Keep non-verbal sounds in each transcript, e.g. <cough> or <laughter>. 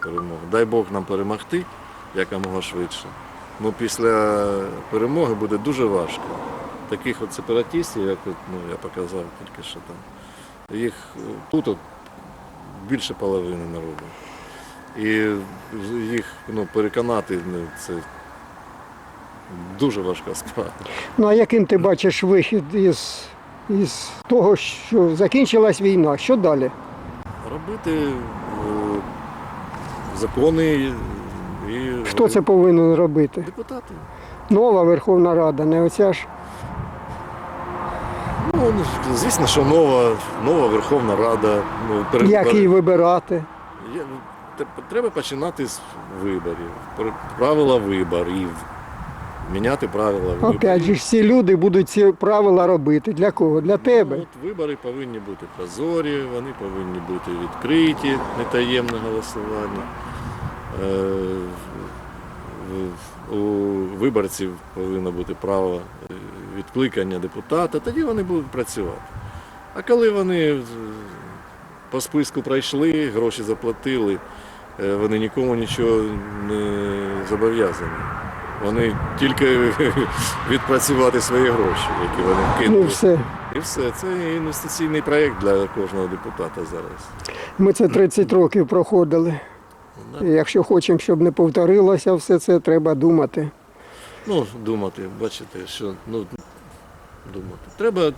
перемогу. Дай Бог нам перемогти якомога швидше. Ну, після перемоги буде дуже важко. Таких от сепаратистів, як от, ну, я показав тільки що там, їх е, тут от більше половини народу. І їх ну, переконати ну, це дуже важка справа. Ну а яким ти бачиш вихід із, із того, що закінчилась війна? Що далі? Робити закони і Хто це повинен робити? депутати. Нова Верховна Рада, не оця ж. Ну, звісно, що нова, нова Верховна Рада. Ну, пере- Як її вибирати? Є- Треба починати з виборів. Пр- Правила виборів. Міняти правила виборів. Опять же, ж, всі люди будуть ці правила робити. Для кого? Для Ну, тебе. от вибори повинні бути прозорі, вони повинні бути відкриті, не таємне голосування. Е, У виборців повинно бути право е, відкликання депутата, тоді вони будуть працювати. А коли вони по списку пройшли, гроші заплатили, е, вони нікому нічого не зобов'язані. Вони тільки <laughs> відпрацювати свої гроші, які вони Ну вкинули. все. І все, це інвестиційний проєкт для кожного депутата зараз. Ми це 30 років проходили. І якщо хочемо, щоб не повторилося все це, треба думати. Ну, думати, бачите, що ну, думати. Треба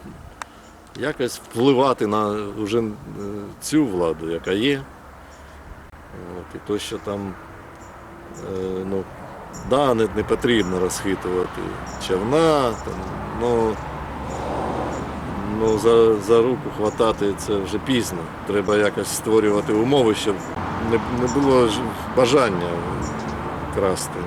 якось впливати на вже е, цю владу, яка є. От, і то, що там е, ну, да, не, не потрібно розхитувати човна, там, ну, ну, за, за руку хватати це вже пізно. Треба якось створювати умови, щоб не, було бажання красти.